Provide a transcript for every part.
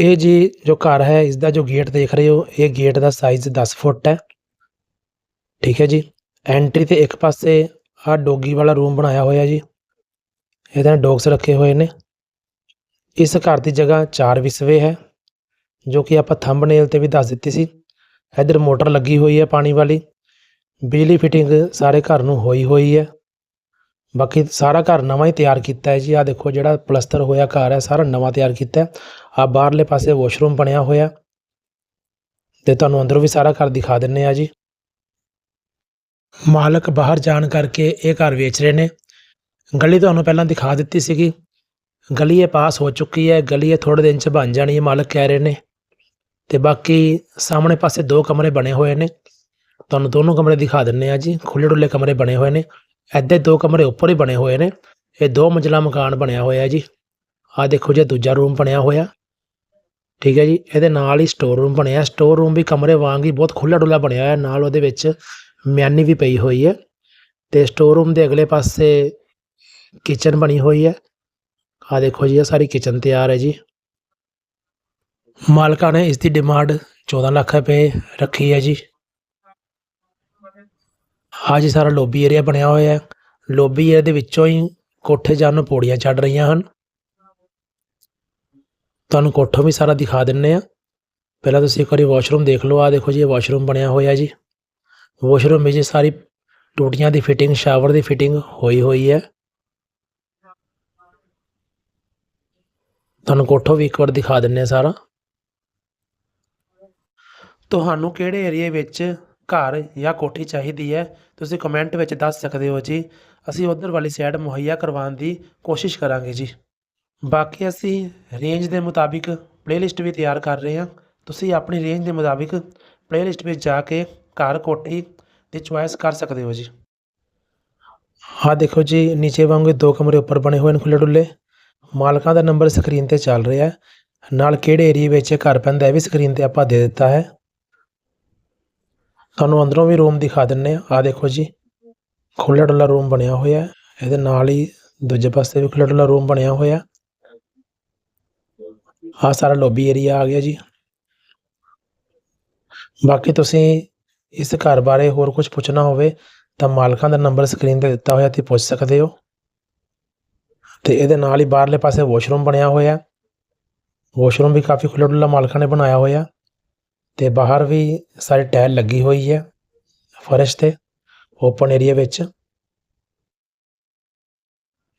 ਇਹ ਜੀ ਜੋ ਘਰ ਹੈ ਇਸ ਦਾ ਜੋ ਗੇਟ ਦੇਖ ਰਹੇ ਹੋ, ਇਹ ਗੇਟ ਦਾ ਸਾਈਜ਼ 10 ਫੁੱਟ ਹੈ। ਠੀਕ ਹੈ ਜੀ। ਐਂਟਰੀ ਤੇ ਇੱਕ ਪਾਸੇ ਆ ਡੋਗੀ ਵਾਲਾ ਰੂਮ ਬਣਾਇਆ ਹੋਇਆ ਜੀ। ਇਹਦੇ ਨਾਲ ਡੌਗਸ ਰੱਖੇ ਹੋਏ ਨੇ। ਇਸ ਘਰ ਦੀ ਜਗ੍ਹਾ 4 ਵਿਸਵੇ ਹੈ, ਜੋ ਕਿ ਆਪਾਂ ਥੰਬਨੇਲ ਤੇ ਵੀ ਦੱਸ ਦਿੱਤੀ ਸੀ। ਇੱਧਰ ਮੋਟਰ ਲੱਗੀ ਹੋਈ ਹੈ ਪਾਣੀ ਵਾਲੀ। ਬਿਜਲੀ ਫਿਟਿੰਗ ਸਾਰੇ ਘਰ ਨੂੰ ਹੋਈ ਹੋਈ ਹੈ। ਬਾਕੀ ਸਾਰਾ ਘਰ ਨਵਾਂ ਹੀ ਤਿਆਰ ਕੀਤਾ ਹੈ ਜੀ। ਆ ਦੇਖੋ ਜਿਹੜਾ ਪਲਸਤਰ ਹੋਇਆ ਘਰ ਹੈ, ਸਾਰਾ ਨਵਾਂ ਤਿਆਰ ਕੀਤਾ ਆ ਬਾਹਰਲੇ ਪਾਸੇ ਵਾਸ਼ਰੂਮ ਬਣਿਆ ਹੋਇਆ। ਤੇ ਤੁਹਾਨੂੰ ਅੰਦਰੋਂ ਵੀ ਸਾਰਾ ਘਰ ਦਿਖਾ ਦਿੰਨੇ ਆ ਜੀ। ਮਾਲਕ ਬਾਹਰ ਜਾਣ ਕਰਕੇ ਇਹ ਘਰ ਵੇਚ ਰਹੇ ਨੇ। ਗਲੀ ਤੁਹਾਨੂੰ ਪਹਿਲਾਂ ਦਿਖਾ ਦਿੱਤੀ ਸੀਗੀ। ਗਲੀ ਇਹ ਪਾਸ ਹੋ ਚੁੱਕੀ ਹੈ। ਗਲੀ ਇਹ ਥੋੜੇ ਦਿਨ ਚ ਬਣ ਜਾਣੀ ਹੈ, ਮਾਲਕ ਕਹਿ ਰਹੇ ਨੇ। ਤੇ ਬਾਕੀ ਸਾਹਮਣੇ ਪਾਸੇ ਦੋ ਕਮਰੇ ਬਣੇ ਹੋਏ ਨੇ। ਤੁਹਾਨੂੰ ਦੋਨੋਂ ਕਮਰੇ ਦਿਖਾ ਦਿੰਨੇ ਆ ਜੀ। ਖੁੱਲੇ ਡੁੱਲੇ ਕਮਰੇ ਬਣੇ ਹੋਏ ਨੇ। ਇੱਥੇ ਦੋ ਕਮਰੇ ਉੱਪਰ ਹੀ ਬਣੇ ਹੋਏ ਨੇ। ਇਹ ਦੋ ਮੰਜ਼ਲਾ ਮਕਾਨ ਬਣਿਆ ਹੋਇਆ ਜੀ। ਆ ਦੇਖੋ ਜੀ ਦੂਜਾ ਰੂਮ ਬਣਿਆ ਹੋਇਆ। ਠੀਕ ਹੈ ਜੀ, ਇਹਦੇ ਨਾਲ ਹੀ ਸਟੋਰ ਰੂਮ ਬਣਿਆ। ਸਟੋਰ ਰੂਮ ਵੀ ਕਮਰੇ ਵਾਂਗ ਹੀ ਬਹੁਤ ਖੁੱਲਾ ਡੁੱਲਾ ਬਣਿਆ ਹੋਇਆ। ਨਾਲ ਉਹਦੇ ਵਿੱਚ ਮਿਆਨੀ ਵੀ ਪਈ ਹੋਈ ਹੈ ਤੇ ਸਟੋਰ ਰੂਮ ਦੇ ਅਗਲੇ ਪਾਸੇ ਕਿਚਨ ਬਣੀ ਹੋਈ ਹੈ। ਆ ਦੇਖੋ ਜੀ, ਇਹ ਸਾਰੀ ਕਿਚਨ ਤਿਆਰ ਹੈ ਜੀ। ਮਾਲਕਾਂ ਨੇ ਇਸ ਦੀ ਡਿਮਾਂਡ 14 ਲੱਖ ਰੁਪਏ ਰੱਖੀ ਹੈ ਜੀ। ਆ ਜੀ ਸਾਰਾ ਲੋਬੀ ਏਰੀਆ ਬਣਿਆ ਹੋਇਆ ਹੈ। ਲੋਬੀ ਏਰੀਆ ਦੇ ਵਿੱਚੋਂ ਹੀ ਕੋਠੇ ਜਾਣ ਨੂੰ ਪੌੜੀਆਂ ਚੜ ਰਹੀਆਂ ਹਨ। ਤੁਹਾਨੂੰ ਕੋਠੋਂ ਵੀ ਸਾਰਾ ਦਿਖਾ ਦਿੰਨੇ ਆ। ਪਹਿਲਾਂ ਤੁਸੀਂ ਇੱਕ ਵਾਰੀ ਵਾਸ਼ਰੂਮ ਦੇਖ ਲਓ ਆ ਦੇਖੋ ਜੀ, ਇਹ ਵਾਸ਼ਰੂਮ ਬਣਿਆ ਹੋਇਆ ਜੀ। ਵਾਸ਼ਰੂਮ ਵਿੱਚ ਸਾਰੀ ਟੂਟੀਆਂ ਦੀ ਫਿਟਿੰਗ, ਸ਼ਾਵਰ ਦੀ ਫਿਟਿੰਗ ਹੋਈ ਹੋਈ ਹੈ। ਤੁਹਾਨੂੰ ਕੋਠੋਂ ਵੀ ਇੱਕ ਵਾਰ ਦਿਖਾ ਦਿੰਨੇ ਆ ਸਾਰਾ। ਤੁਹਾਨੂੰ ਕਿਹੜੇ ਏਰੀਏ ਵਿੱਚ ਘਰ ਜਾਂ ਕੋਠੀ ਚਾਹੀਦੀ ਹੈ, ਤੁਸੀਂ ਕਮੈਂਟ ਵਿੱਚ ਦੱਸ ਸਕਦੇ ਹੋ ਜੀ। ਅਸੀਂ ਉਧਰ ਵਾਲੀ ਸਾਈਡ ਮੁਹੱਈਆ ਕਰਵਾਉਣ ਦੀ ਕੋਸ਼ਿਸ਼ ਕਰਾਂਗੇ ਜੀ। ਬਾਕੀ ਅਸੀਂ ਰੇਂਜ ਦੇ ਮੁਤਾਬਿਕ ਪਲੇਲਿਸਟ ਵੀ ਤਿਆਰ ਕਰ ਰਹੇ ਹਾਂ। ਤੁਸੀਂ ਆਪਣੀ ਰੇਂਜ ਦੇ ਮੁਤਾਬਿਕ ਪਲੇਲਿਸਟ ਵਿੱਚ ਜਾ ਕੇ ਘਰ ਕੋਠੀ ਦੀ ਚੁਆਇਸ ਕਰ ਸਕਦੇ ਹੋ ਜੀ। ਹਾਂ ਦੇਖੋ ਜੀ, ਨੀਚੇ ਵਾਂਗੂ ਦੋ ਕਮਰੇ ਉੱਪਰ ਬਣੇ ਹੋਏ ਨੇ ਖੁੱਲੇ ਡੁੱਲੇ ਮਾਲਕਾਂ ਦਾ ਨੰਬਰ ਸਕਰੀਨ ਤੇ ਚੱਲ ਰਿਹਾ ਹੈ। ਨਾਲ ਕਿਹੜੇ ਏਰੀਏ ਵਿੱਚ ਘਰ ਪੈਂਦਾ ਇਹ ਵੀ ਸਕਰੀਨ ਤੇ ਆਪਾਂ ਦੇ ਦਿੱਤਾ ਹੈ। ਤੁਹਾਨੂੰ ਅੰਦਰੋਂ ਵੀ ਰੂਮ ਦਿਖਾ ਦਿੰਨੇ ਆ ਆ ਦੇਖੋ ਜੀ ਖੁੱਲਾ ਡੁੱਲਾ ਰੂਮ ਬਣਿਆ ਹੋਇਆ ਹੈ। ਇਹਦੇ ਨਾਲ ਹੀ ਦੂਜੇ ਪਾਸੇ ਵੀ ਖੁੱਲਾ ਡੁੱਲਾ ਰੂਮ ਬਣਿਆ ਹੋਇਆ ਆ ਸਾਰਾ ਲੌਬੀ ਏਰੀਆ ਆ ਗਿਆ ਜੀ। ਬਾਕੀ ਤੁਸੀਂ ਇਸ ਘਰ ਬਾਰੇ ਹੋਰ ਕੁਝ ਪੁੱਛਣਾ ਹੋਵੇ ਤਾਂ ਮਾਲਕਾਂ ਦਾ ਨੰਬਰ ਸਕਰੀਨ ਤੇ ਦਿੱਤਾ ਹੋਇਆ ਤੇ ਪੁੱਛ ਸਕਦੇ ਹੋ। ਤੇ ਇਹਦੇ ਨਾਲ ਹੀ ਬਾਹਰਲੇ ਪਾਸੇ ਵਾਸ਼ਰੂਮ ਬਣਿਆ ਹੋਇਆ। ਵਾਸ਼ਰੂਮ ਵੀ ਕਾਫੀ ਖੁੱਲ੍ਹਾ ਡੁੱਲਾ ਮਾਲਕਾਂ ਨੇ ਬਣਾਇਆ ਹੋਇਆ। ਤੇ ਬਾਹਰ ਵੀ ਸਾਰੀ ਟਾਇਲ ਲੱਗੀ ਹੋਈ ਹੈ ਫਰਸ਼ ਤੇ ਓਪਨ ਏਰੀਆ ਵਿੱਚ।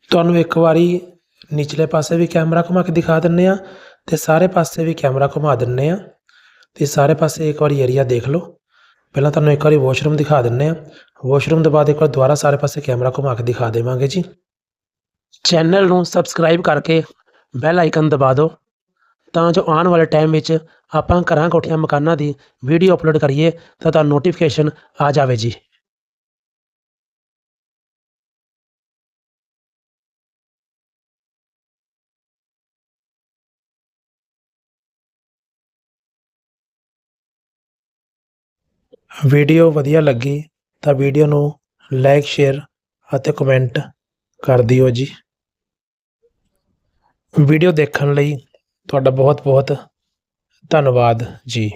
ਤੁਹਾਨੂੰ ਇੱਕ ਵਾਰੀ ਨਿਚਲੇ ਪਾਸੇ ਵੀ ਕੈਮਰਾ ਘੁਮਾ ਕੇ ਦਿਖਾ ਦਿੰਨੇ ਆ ਤੇ ਸਾਰੇ ਪਾਸੇ ਵੀ ਕੈਮਰਾ ਘੁਮਾ ਦਿੰਨੇ ਆ। ਤੇ ਸਾਰੇ ਪਾਸੇ ਇੱਕ ਵਾਰੀ ਏਰੀਆ ਦੇਖ ਲਓ। ਪਹਿਲਾਂ ਤੁਹਾਨੂੰ ਇੱਕ ਵਾਰੀ ਵਾਸ਼ਰੂਮ ਦਿਖਾ ਦਿੰਨੇ ਆ। ਵਾਸ਼ਰੂਮ ਤੋਂ ਬਾਅਦ ਇੱਕ ਵਾਰ ਦੁਬਾਰਾ ਸਾਰੇ ਪਾਸੇ ਕੈਮਰਾ ਘੁਮਾ ਕੇ ਦਿਖਾ ਦੇਵਾਂਗੇ ਜੀ। ਚੈਨਲ ਨੂੰ ਸਬਸਕ੍ਰਾਈਬ ਕਰਕੇ ਬੈਲ ਆਈਕਨ ਦਬਾ ਦਿਓ। ਤਾਂ ਜੋ ਆਉਣ ਵਾਲੇ ਟਾਈਮ ਵਿੱਚ ਆਪਾਂ ਘਰਾਂ ਕੋਠੀਆਂ ਮਕਾਨਾਂ ਦੀ ਵੀਡੀਓ ਅਪਲੋਡ ਕਰੀਏ, ਤਾਂ ਤੁਹਾਨੂੰ ਨੋਟੀਫਿਕੇਸ਼ਨ ਆ ਜਾਵੇ ਜੀ। ਵੀਡੀਓ ਵਧੀਆ ਲੱਗੀ ਤਾਂ ਵੀਡੀਓ ਨੂੰ ਲਾਈਕ, ਸ਼ੇਅਰ ਅਤੇ ਕਮੈਂਟ ਕਰ ਦਿਓ ਜੀ। ਵੀਡੀਓ ਦੇਖਣ ਲਈ ਤੁਹਾਡਾ ਬਹੁਤ ਬਹੁਤ ਧੰਨਵਾਦ ਜੀ।